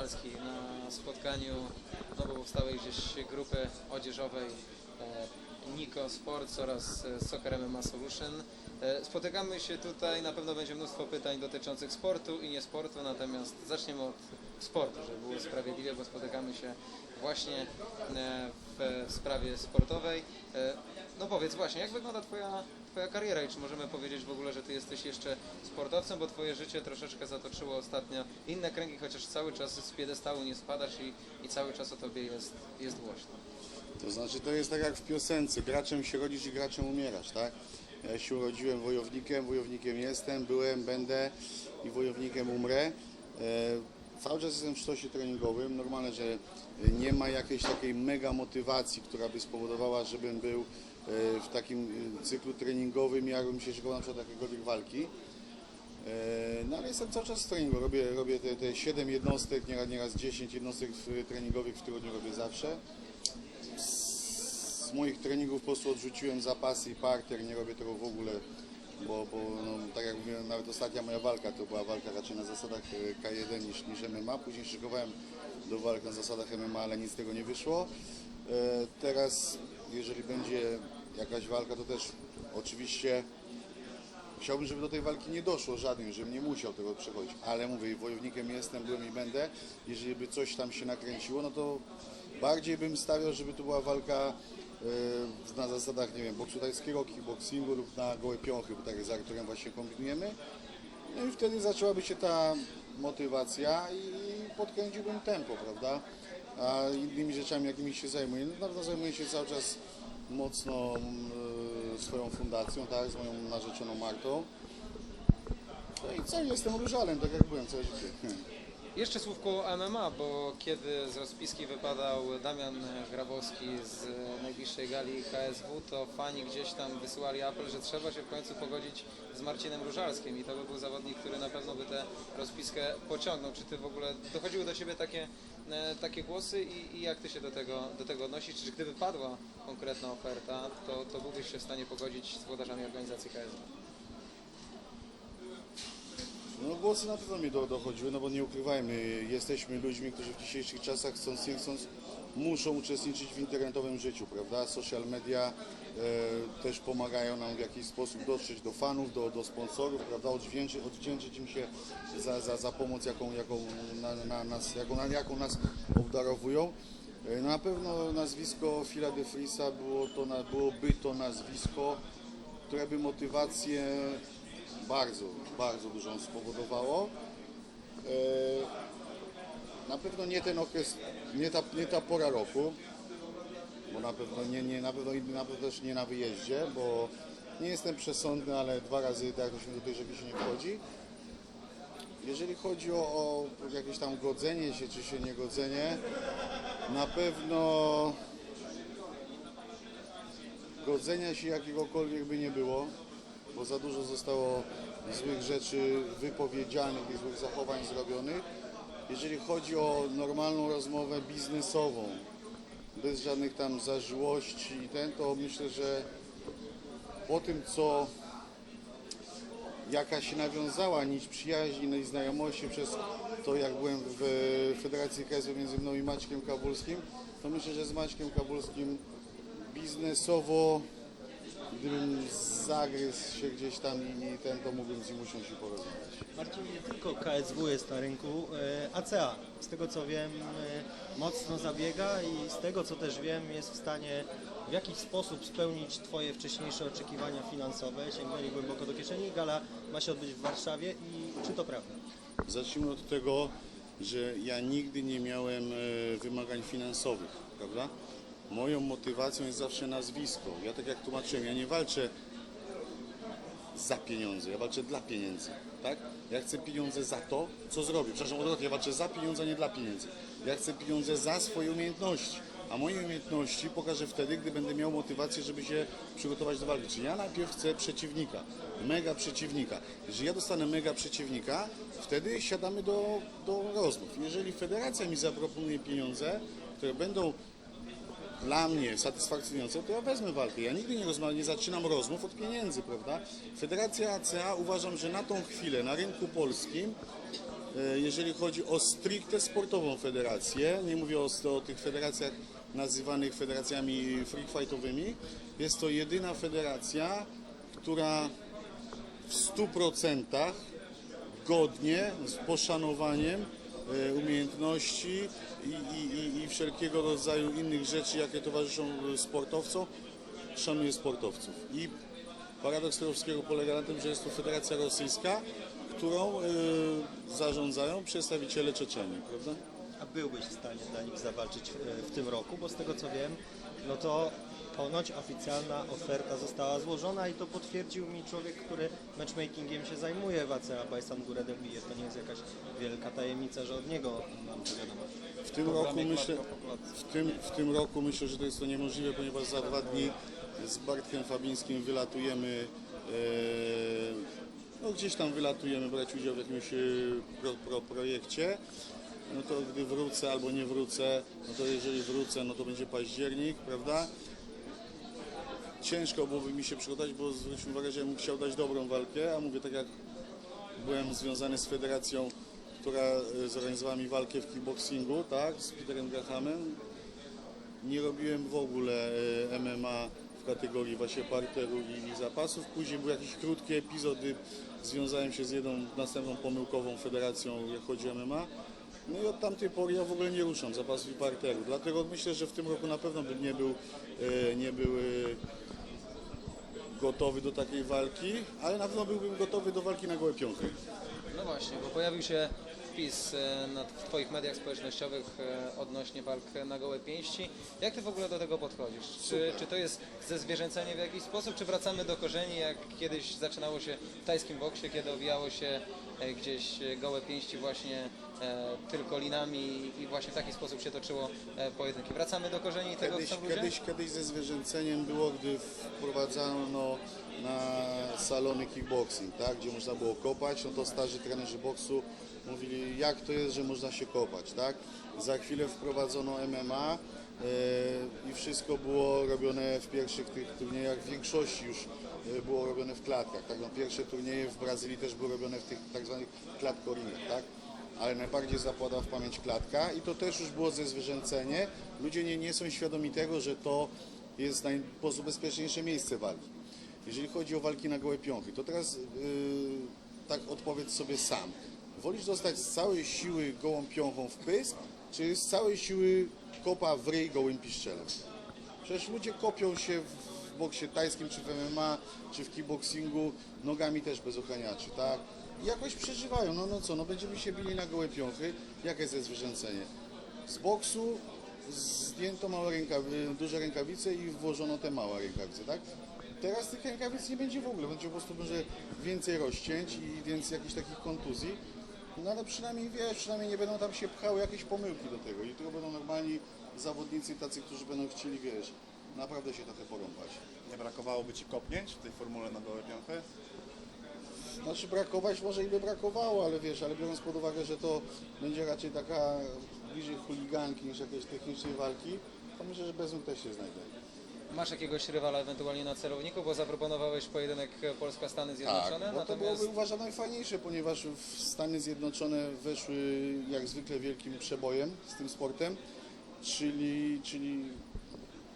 Na spotkaniu nowo powstałej gdzieś grupy odzieżowej e, Niko Sports oraz e, Soccer MMA Solution. E, Spotykamy się tutaj, na pewno będzie mnóstwo pytań dotyczących sportu i nie sportu, natomiast zaczniemy od sportu, żeby było sprawiedliwie, bo spotykamy się właśnie w sprawie sportowej. No powiedz właśnie, jak wygląda Twoja, twoja kariera i czy możemy powiedzieć w ogóle, że Ty jesteś jeszcze sportowcem, bo Twoje życie troszeczkę zatoczyło ostatnio inne kręgi, chociaż cały czas z piedestału nie spadasz i, i cały czas o Tobie jest, jest głośno. To znaczy to jest tak jak w piosence, graczem się rodzisz i graczem umierasz, tak? Ja się urodziłem wojownikiem, wojownikiem jestem, byłem, będę i wojownikiem umrę. E, cały czas jestem w sztosie treningowym. Normalne, że nie ma jakiejś takiej mega motywacji, która by spowodowała, żebym był w takim e, cyklu treningowym, jakbym się szykował na przykład jakiejkolwiek walki. E, No ale jestem cały czas w treningu, robię, robię te, te 7 jednostek, nieraz, nieraz 10 jednostek treningowych w tygodniu robię zawsze z moich treningów po prostu odrzuciłem zapasy i parter, nie robię tego w ogóle, bo, bo no, tak jak mówiłem, nawet ostatnia moja walka to była walka raczej na zasadach e, K1 niż, niż MMA, później szykowałem do walk na zasadach MMA, ale nic z tego nie wyszło. E, Teraz, jeżeli będzie jakaś walka, to też oczywiście Chciałbym, żeby do tej walki nie doszło żadnym, żebym nie musiał tego przechodzić, ale mówię, wojownikiem jestem, byłem i będę. Jeżeli by coś tam się nakręciło, no to bardziej bym stawiał, żeby to była walka e, na zasadach, nie wiem, boksu tajskiego, kickboxingu lub na gołe piąchy, bo tak za którym właśnie kombinujemy. No i wtedy zaczęłaby się ta motywacja i podkręciłbym tempo, prawda? A innymi rzeczami, jakimi się zajmuję, no na pewno zajmuję się cały czas mocno e, swoją fundacją, tak, z moją narzeczoną Martą. No i co, jestem różalem, tak jak byłem całe życie. Jeszcze słówko MMA, bo kiedy z rozpiski wypadał Damian Grabowski z najbliższej gali KSW, to fani gdzieś tam wysyłali apel, że trzeba się w końcu pogodzić z Marcinem Różalskim i to by był zawodnik, który na pewno by tę rozpiskę pociągnął. Czy ty w ogóle dochodziły do ciebie takie, e, takie głosy i, i jak ty się do tego, do tego odnosisz? Czy gdyby padła konkretna oferta, to, to byłbyś się w stanie pogodzić z włodarzami organizacji KSW? No głosy na pewno mi do, dochodziły, no bo nie ukrywajmy, jesteśmy ludźmi, którzy w dzisiejszych czasach chcąc nie chcąc muszą uczestniczyć w internetowym życiu, prawda? Social media e, też pomagają nam w jakiś sposób dotrzeć do fanów, do, do sponsorów, prawda? Odwdzięczyć, odwdzięczyć im się za, za, za pomoc, jaką, jaką, na, na nas, jaką, jaką nas obdarowują. E, na pewno nazwisko Phila de Frisa było to, byłoby to nazwisko, które by motywację bardzo, bardzo dużą spowodowało. E, Na pewno nie ten okres, nie ta, nie ta pora roku, bo na pewno nie, nie na pewno na pewno też nie na wyjeździe, bo nie jestem przesądny, ale dwa razy tak się do tej rzeki się nie wchodzi. Jeżeli chodzi o, o jakieś tam godzenie się czy się niegodzenie, na pewno godzenia się jakiegokolwiek by nie było, bo za dużo zostało złych rzeczy wypowiedzianych i złych zachowań zrobionych. Jeżeli chodzi o normalną rozmowę biznesową, bez żadnych tam zażyłości i ten, to myślę, że po tym, co jaka się nawiązała nić przyjaźni no i znajomości przez to, jak byłem w Federacji KSW między mną i Maćkiem Kabulskim, to myślę, że z Maćkiem Kabulskim biznesowo, gdybym zagryzł się gdzieś tam i, i ten, to mógłbym z nim usiąść i porozmawiać. Marcin, nie tylko KSW jest na rynku, e, ACA, z tego co wiem, e, mocno zabiega i z tego co też wiem, jest w stanie w jakiś sposób spełnić Twoje wcześniejsze oczekiwania finansowe. Sięgnęli głęboko do kieszeni. Gala ma się odbyć w Warszawie i czy to prawda? Zacznijmy od tego, że ja nigdy nie miałem e, wymagań finansowych, prawda? Moją motywacją jest zawsze nazwisko. Ja tak jak tłumaczyłem, ja nie walczę za pieniądze, ja walczę dla pieniędzy, tak? Ja chcę pieniądze za to, co zrobię. Przepraszam, odwrotnie, ja walczę za pieniądze, a nie dla pieniędzy. Ja chcę pieniądze za swoje umiejętności. A moje umiejętności pokażę wtedy, gdy będę miał motywację, żeby się przygotować do walki. Czyli ja najpierw chcę przeciwnika, mega przeciwnika. Jeżeli ja dostanę mega przeciwnika, wtedy siadamy do, do rozmów. Jeżeli federacja mi zaproponuje pieniądze, które będą dla mnie satysfakcjonujące, to ja wezmę walkę. Ja nigdy nie, rozma- nie zaczynam rozmów od pieniędzy, prawda? Federacja ACA uważam, że na tą chwilę na rynku polskim E, Jeżeli chodzi o stricte sportową federację, nie mówię o, o tych federacjach nazywanych federacjami freak fightowymi, jest to jedyna federacja, która w 100% godnie, z poszanowaniem umiejętności i, i, i, wszelkiego rodzaju innych rzeczy, jakie towarzyszą e, sportowcom, szanuje sportowców. I paradoks Krowskiego polega na tym, że jest to federacja rosyjska, którą e, zarządzają przedstawiciele Czeczenii, prawda? A byłbyś w stanie dla nich zawalczyć w, w tym roku, bo z tego co wiem, no to ponoć oficjalna oferta została złożona i to potwierdził mi człowiek, który matchmakingiem się zajmuje w ACA Bajsan Górę. To nie jest jakaś wielka tajemnica, że od niego mam to wiadomość. W tym roku myślę, w tym, w tym roku myślę, że to jest to niemożliwe, ponieważ za dwa dni z Bartkiem Fabińskim wylatujemy, e, no gdzieś tam wylatujemy brać udział w jakimś e, pro, pro projekcie. No to gdy wrócę albo nie wrócę, no to jeżeli wrócę, no to będzie październik, prawda? Ciężko byłoby mi się przygotować, bo zwróćmy uwagę, że ja bym chciał dać dobrą walkę, a mówię tak jak byłem związany z federacją, która e, zorganizowała mi walkę w kickboxingu, tak, z Peterem Grahamem. Nie robiłem w ogóle e, MMA w kategorii właśnie parteru i, zapasów. Później były jakieś krótkie epizody, związałem się z jedną następną pomyłkową federacją, jak chodzi o MMA. No i od tamtej pory ja w ogóle nie ruszam zapasów i parteru. Dlatego myślę, że w tym roku na pewno bym nie był, e, nie był gotowy do takiej walki, ale na pewno byłbym gotowy do walki na gołe piąchy. No właśnie, bo pojawił się wpis e, na, w Twoich mediach społecznościowych e, odnośnie walk na gołe pięści. Jak Ty w ogóle do tego podchodzisz? Czy, czy to jest ze zwierzęcenie w jakiś sposób, czy wracamy do korzeni, jak kiedyś zaczynało się w tajskim boksie, kiedy owijało się e, gdzieś gołe pięści właśnie tylko linami i właśnie w taki sposób się toczyło pojedynki. Wracamy do korzeni tego Kiedyś, w kiedyś, kiedyś ze zwierzęceniem było, gdy wprowadzano na salony kickboxing, tak, gdzie można było kopać, no to starzy trenerzy boksu mówili, jak to jest, że można się kopać, tak. Za chwilę wprowadzono MMA e, i wszystko było robione w pierwszych tych turniejach, w większości już e, było robione w klatkach, tak, no pierwsze turnieje w Brazylii też były robione w tych tak zwanych klatkorinach, tak ale najbardziej zapada w pamięć klatka i to też już było ze zwierzęcenie. Ludzie nie, nie są świadomi tego, że to jest naj, po prostu bezpieczniejsze miejsce walki. Jeżeli chodzi o walki na gołe piąchy, to teraz yy, tak odpowiedz sobie sam. Wolisz dostać z całej siły gołą piąchą w pysk, czy z całej siły kopa w ryj gołym piszczelem? Przecież ludzie kopią się w boksie tajskim, czy w MMA, czy w kickboxingu, nogami też bez ochraniaczy, tak? I jakoś przeżywają. No, no co, no będziemy się bili na gołe piąchy. Jakie jest zwierzęcenie? Z boksu zdjęto małe rękawy, duże rękawice i włożono te małe rękawice, tak? Teraz tych rękawic nie będzie w ogóle, będzie po prostu może więcej rozcięć i więcej jakichś takich kontuzji. No ale przynajmniej wiesz, przynajmniej nie będą tam się pchały jakieś pomyłki do tego i to będą normalni zawodnicy, tacy, którzy będą chcieli, wiesz, naprawdę się trochę porąbać. Nie brakowałoby Ci kopnięć w tej formule na gołe piąchy? Znaczy brakować może i by brakowało, ale wiesz, ale biorąc pod uwagę, że to będzie raczej taka bliżej chuliganki niż jakiejś technicznej walki, to myślę, że bez nich też się znajdę. Masz jakiegoś rywala ewentualnie na celowniku, bo zaproponowałeś pojedynek Polska-Stany Zjednoczone, Tak, bo to natomiast byłoby uważam najfajniejsze, ponieważ w Stany Zjednoczone weszły jak zwykle wielkim przebojem z tym sportem, czyli, czyli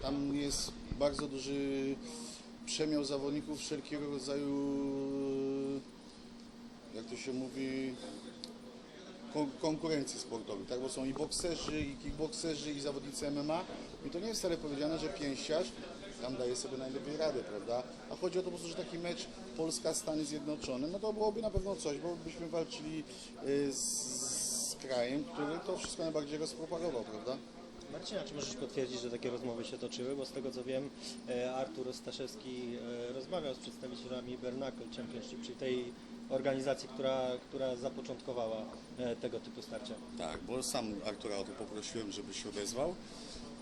tam jest bardzo duży przemiał zawodników wszelkiego rodzaju, jak to się mówi, konkurencji sportowej, tak? bo są i bokserzy, i kickbokserzy, i zawodnicy MMA i to nie jest wcale powiedziane, że pięściarz tam daje sobie najlepiej radę, prawda? A chodzi o to po prostu, że taki mecz Polska-Stany Zjednoczone, no to byłoby na pewno coś, bo byśmy walczyli y, z, z krajem, który to wszystko najbardziej rozpropagował, prawda? Marcin, a czy możesz potwierdzić, że takie rozmowy się toczyły? Bo z tego co wiem, e, Artur Staszewski e, rozmawiał z przedstawicielami Bernacle Championship, czyli tej organizacji, która, która zapoczątkowała e, tego typu starcia. Tak, bo sam Artura o to poprosiłem, żeby się odezwał.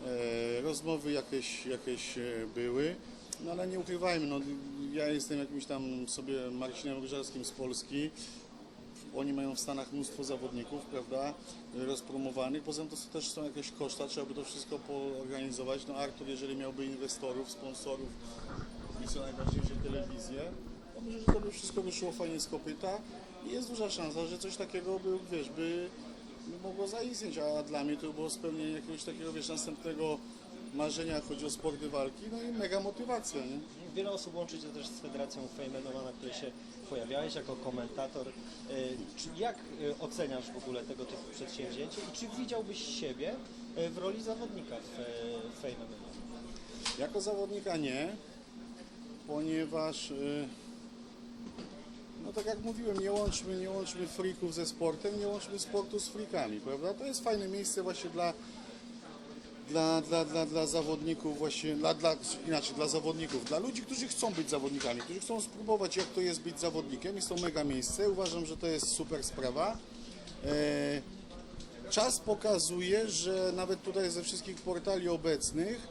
E, rozmowy jakieś, jakieś e, były, no ale nie ukrywajmy, no, ja jestem jakimś tam sobie Marcinem Różarskim z Polski. Oni mają w Stanach mnóstwo zawodników, prawda, rozpromowanych. Poza tym to też są jakieś koszta, trzeba by to wszystko poorganizować. No Artur, jeżeli miałby inwestorów, sponsorów i co najważniejsze telewizję, no myślę, że to by wszystko wyszło fajnie z kopyta i jest duża szansa, że coś takiego by, wiesz, by, by mogło zaistnieć, a dla mnie to było spełnienie jakiegoś takiego, wiesz, następnego marzenia, chodzi o sporty walki, no i mega motywacja, nie? Wiele osób łączy się też z Federacją MMA, na której się pojawiałeś jako komentator. E, Czy jak e, oceniasz w ogóle tego typu przedsięwzięcie i czy widziałbyś siebie e, w roli zawodnika w MMA? Jako zawodnika nie, ponieważ y, no tak jak mówiłem, nie łączmy, nie łączmy freaków ze sportem, nie łączmy sportu z freakami, prawda? To jest fajne miejsce właśnie dla dla, dla, dla, dla zawodników właśnie, dla, dla, inaczej, dla zawodników, dla ludzi, którzy chcą być zawodnikami, którzy chcą spróbować jak to jest być zawodnikiem. Jest to mega miejsce, uważam, że to jest super sprawa. E, Czas pokazuje, że nawet tutaj ze wszystkich portali obecnych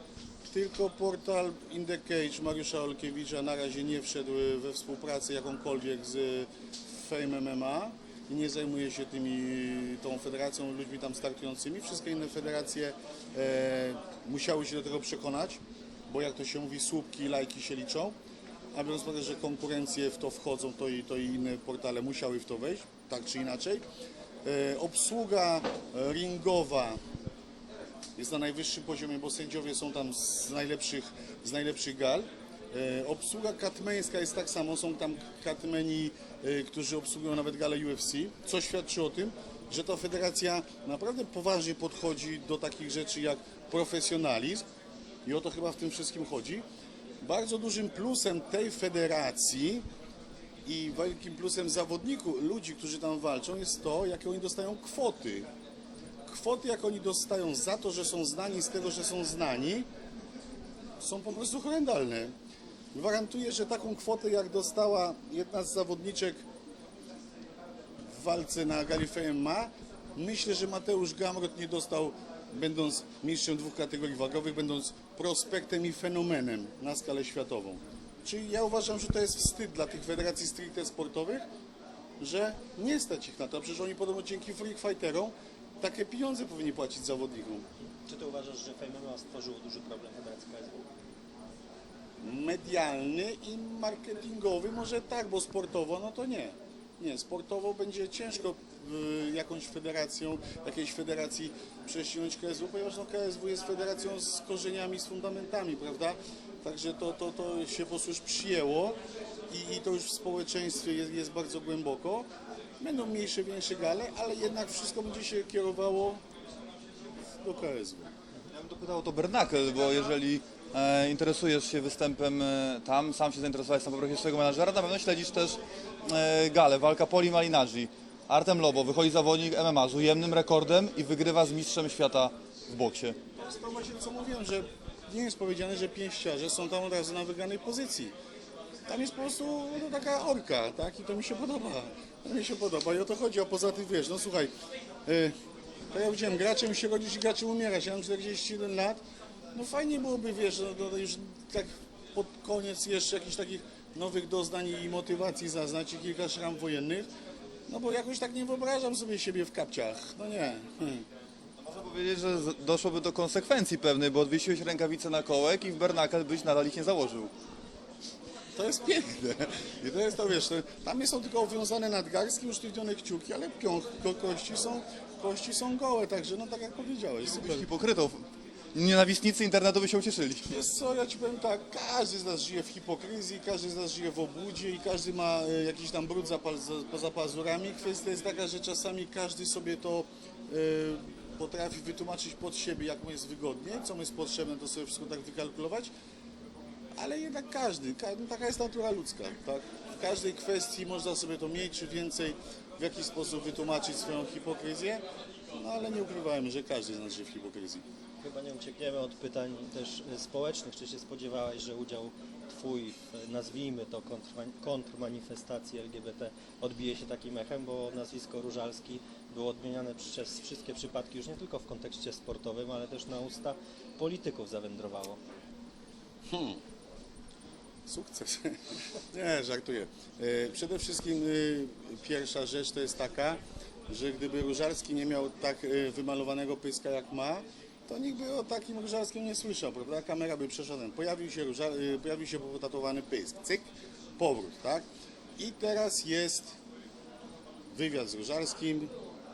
tylko portal In The Cage Mariusza Olkiewicza na razie nie wszedł we współpracę jakąkolwiek z Fame MMA i nie zajmuje się tymi, tą federacją, ludźmi tam startującymi. Wszystkie inne federacje e, musiały się do tego przekonać, bo jak to się mówi, słupki i lajki się liczą. A biorąc pod uwagę, że konkurencje w to wchodzą, to i, to i inne portale musiały w to wejść, tak czy inaczej. E, obsługa ringowa jest na najwyższym poziomie, bo sędziowie są tam z najlepszych, z najlepszych gal. E, obsługa katmeńska jest tak samo, są tam katmeni, e, którzy obsługują nawet galę UFC, co świadczy o tym, że ta federacja naprawdę poważnie podchodzi do takich rzeczy jak profesjonalizm i o to chyba w tym wszystkim chodzi. Bardzo dużym plusem tej federacji i wielkim plusem zawodników, ludzi, którzy tam walczą, jest to, jakie oni dostają kwoty. Kwoty, jak oni dostają za to, że są znani z tego, że są znani, są po prostu horrendalne. Gwarantuję, że taką kwotę, jak dostała jedna z zawodniczek w walce na Gali ma, myślę, że Mateusz Gamrot nie dostał, będąc mistrzem dwóch kategorii wagowych, będąc prospektem i fenomenem na skalę światową. Czyli ja uważam, że to jest wstyd dla tych federacji stricte sportowych, że nie stać ich na to. Przecież oni podobno dzięki freak fighterom takie pieniądze powinni płacić zawodnikom. Czy ty uważasz, że Fame MMA stworzyło duży problem Federacji KSW? medialny i marketingowy może tak, bo sportowo no to nie. Nie, sportowo będzie ciężko y, jakąś federacją, jakiejś federacji prześcignąć KSW, ponieważ no, KSW jest federacją z korzeniami, z fundamentami, prawda? Także to, to, to się po prostu już przyjęło i, i to już w społeczeństwie jest, jest bardzo głęboko. Będą mniejsze, większe gale, ale jednak wszystko będzie się kierowało do KSW. Ja bym dopytał o to Bernakel, bo jeżeli e, interesujesz się występem e, tam, sam się zainteresowałeś sam poprosiłeś swojego menadżera, na pewno śledzisz też e, galę, walka Poli Malinadzi. Artem Lobo, wychodzi zawodnik MMA z ujemnym rekordem i wygrywa z mistrzem świata w boksie. To jest to właśnie co mówiłem, że nie jest powiedziane, że pięściarze są tam od razu na wygranej pozycji. Tam jest po prostu no, taka orka, tak? I to mi się podoba. To mi się podoba i o to chodzi, a poza tym wiesz, no słuchaj, yy, to ja widziałem, graczem się rodzić i graczem umierać. Ja mam 41 lat, no fajnie byłoby, wiesz, no, już tak pod koniec jeszcze jakichś takich nowych doznań i motywacji zaznać i kilka szram wojennych. No bo jakoś tak nie wyobrażam sobie siebie w kapciach. No nie. Hmm. Można powiedzieć, że doszłoby do konsekwencji pewnej, bo odwiesiłeś rękawice na kołek i w Bernakel byś nadal ich nie założył. To jest piękne. I to jest to, wiesz, to, tam są tylko owiązane nadgarstki, usztywnione kciuki, ale piąch, ko, kości, są, kości są gołe, także no tak jak powiedziałeś, super. Hipokrytą. Nienawistnicy internetu by się ucieszyli. Wiesz co, ja ci powiem tak, każdy z nas żyje w hipokryzji, każdy z nas żyje w obłudzie i każdy ma e, jakiś tam brud za, pal- za, poza pazurami. Kwestia jest taka, że czasami każdy sobie to e, potrafi wytłumaczyć pod siebie, jak mu jest wygodnie, co mu jest potrzebne, to sobie wszystko tak wykalkulować. Ale jednak każdy, ka- no taka jest natura ludzka, tak? W każdej kwestii można sobie to mniej czy więcej w jakiś sposób wytłumaczyć swoją hipokryzję, no ale nie ukrywajmy, że każdy z nas żyje w hipokryzji. Chyba nie uciekniemy od pytań też e, społecznych. Czy się spodziewałeś, że udział Twój, w, nazwijmy to, kontrma- kontrmanifestacji LGBT odbije się takim echem, bo nazwisko Różalski było odmieniane przez wszystkie przypadki już nie tylko w kontekście sportowym, ale też na usta polityków zawędrowało. Sukces. Nie, żartuję. E, Przede wszystkim e, pierwsza rzecz to jest taka, że gdyby Różalski nie miał tak e, wymalowanego pyska jak ma, to nikt by o takim Różalskim nie słyszał, prawda? Kamera by przeszła. Pojawił się, Róża, e, pojawił się potatowany pysk. Cyk. powrót, tak? I teraz jest wywiad z Różarskim,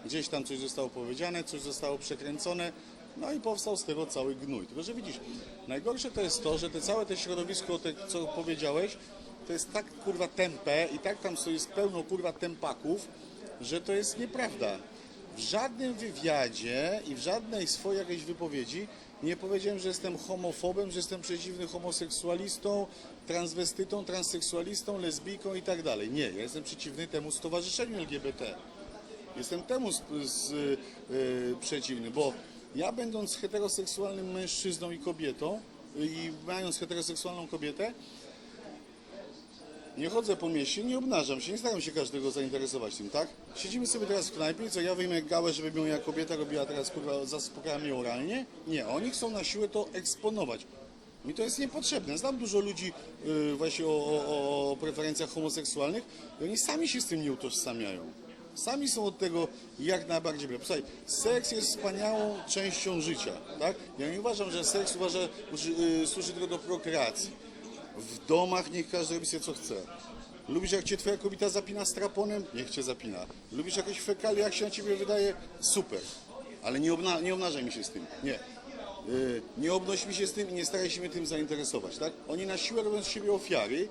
gdzieś tam coś zostało powiedziane, coś zostało przekręcone, no i powstał z tego cały gnój. Tylko, że widzisz, najgorsze to jest to, że te całe te środowisko, te, co powiedziałeś, to jest tak kurwa tempe i tak tam jest pełno kurwa tempaków, że to jest nieprawda. W żadnym wywiadzie i w żadnej swojej jakiejś wypowiedzi nie powiedziałem, że jestem homofobem, że jestem przeciwny homoseksualistą, transwestytą, transseksualistą, lesbijką i tak dalej. Nie, ja jestem przeciwny temu stowarzyszeniu LGBT. Jestem temu z, z, y, przeciwny, bo ja będąc heteroseksualnym mężczyzną i kobietą i mając heteroseksualną kobietę, nie chodzę po mieście, nie obnażam się, nie staram się każdego zainteresować tym, tak? Siedzimy sobie teraz w knajpie co, ja wyjmę gałę, żeby moja kobieta robiła teraz, kurwa, zaspokajała mnie oralnie? Nie, oni chcą na siłę to eksponować. Mi to jest niepotrzebne. Znam dużo ludzi y, właśnie o, o, o preferencjach homoseksualnych i oni sami się z tym nie utożsamiają. Sami są od tego jak najbardziej blisko. Słuchaj, seks jest wspaniałą częścią życia, tak? Ja nie uważam, że seks uważa, y, służy tylko do prokreacji. W domach niech każdy robi sobie co chce. Lubisz jak cię twoja kobieta zapina straponem? Niech cię zapina. Lubisz jakieś fekalie, jak się na ciebie wydaje? Super. Ale nie, obna- nie obnażaj mi się z tym. Nie. Yy, nie obnoś mi się z tym i nie staraj się mnie tym zainteresować, tak? Oni na siłę robią z siebie ofiary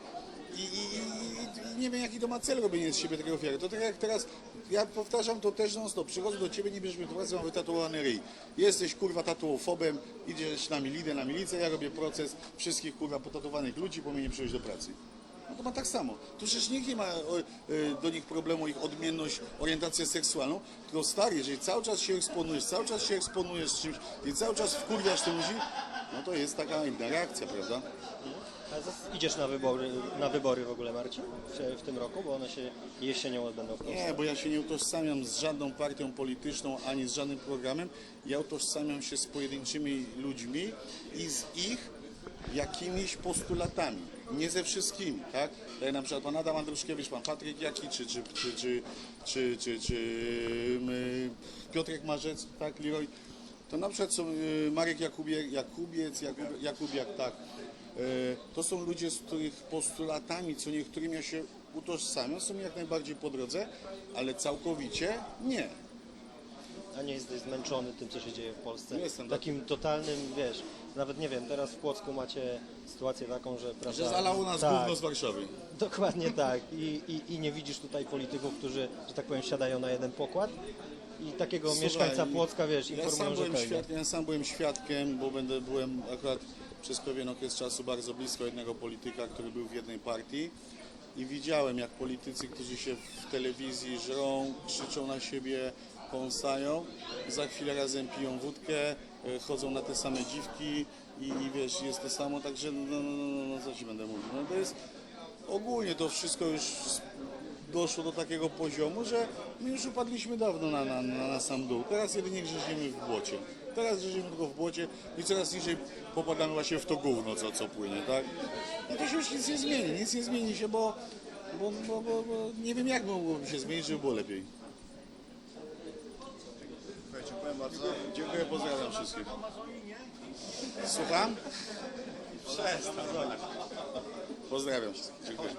i, i, i, nie wiem jaki to ma cel robienie z siebie takiej ofiary. To tak jak teraz, ja powtarzam to też non stop, przychodzę do ciebie, nie bierzemy do pracy, mam wytatuowany ryj. Jesteś kurwa tatuofobem, idziesz na milidę, na milicę, ja robię proces wszystkich kurwa potatowanych ludzi, bo mnie nie przyjść do pracy. No to ma tak samo. Tu przecież nikt nie ma y, do nich problemu ich odmienność, orientację seksualną, tylko stary, jeżeli cały czas się eksponujesz, cały czas się eksponujesz czymś i cały czas wkurwiasz te ludzi, no to jest taka inna reakcja, prawda? Idziesz na wybory, na wybory w ogóle, Marcin? W, tym roku, bo one się jesienią odbędą w Polsce. Nie, bo ja się nie utożsamiam z żadną partią polityczną, ani z żadnym programem. Ja utożsamiam się z pojedynczymi ludźmi i z ich jakimiś postulatami. Nie ze wszystkimi, tak? Tak na przykład pan Adam Andruszkiewicz, pan Patryk Jaki, czy, czy, czy, czy, czy, czy, czy y, Piotrek Marzec, tak, Leroy. To na przykład są y, Marek Jakubie, Jakubiec, Jakub, Jakubiak, tak. Y, To są ludzie, z których postulatami, co niektórymi ja się utożsamiam, są mi jak najbardziej po drodze, ale całkowicie nie. A nie jesteś zmęczony tym, co się dzieje w Polsce? Nie jestem tak. Takim totalnym, wiesz, nawet nie wiem, teraz w Płocku macie sytuację taką, że... Prawda, Że zalało nas tak, gówno z Warszawy. Dokładnie tak. I, i, I nie widzisz tutaj polityków, którzy, że tak powiem, siadają na jeden pokład i takiego Słuchaj, mieszkańca Płocka, wiesz, ja informują, sam, że byłem pełnia. świadkiem, ja sam byłem świadkiem, bo będę, byłem akurat przez pewien okres czasu bardzo blisko jednego polityka, który był w jednej partii i widziałem, jak politycy, którzy się w telewizji żrą, krzyczą na siebie, kąsają, za chwilę razem piją wódkę, e, chodzą na te same dziwki i, i wiesz, jest to samo, także no, no, no, no, no co ci będę mówił, no to jest ogólnie to wszystko już doszło do takiego poziomu, że my już upadliśmy dawno na, na, na, sam dół. Teraz jedynie grzeżymy w błocie. Teraz grzeżymy tylko w błocie i coraz niżej popadamy właśnie w to gówno, co, co płynie, tak? No to się już nic nie zmieni, nic nie zmieni się, bo, bo, bo, bo, bo nie wiem jak mogłoby się zmienić, żeby było lepiej. Dziękuję bardzo. Dziękuję, pozdrawiam wszystkich. Słucham? Przestań. Pozdrawiam wszystkich. Dziękuję.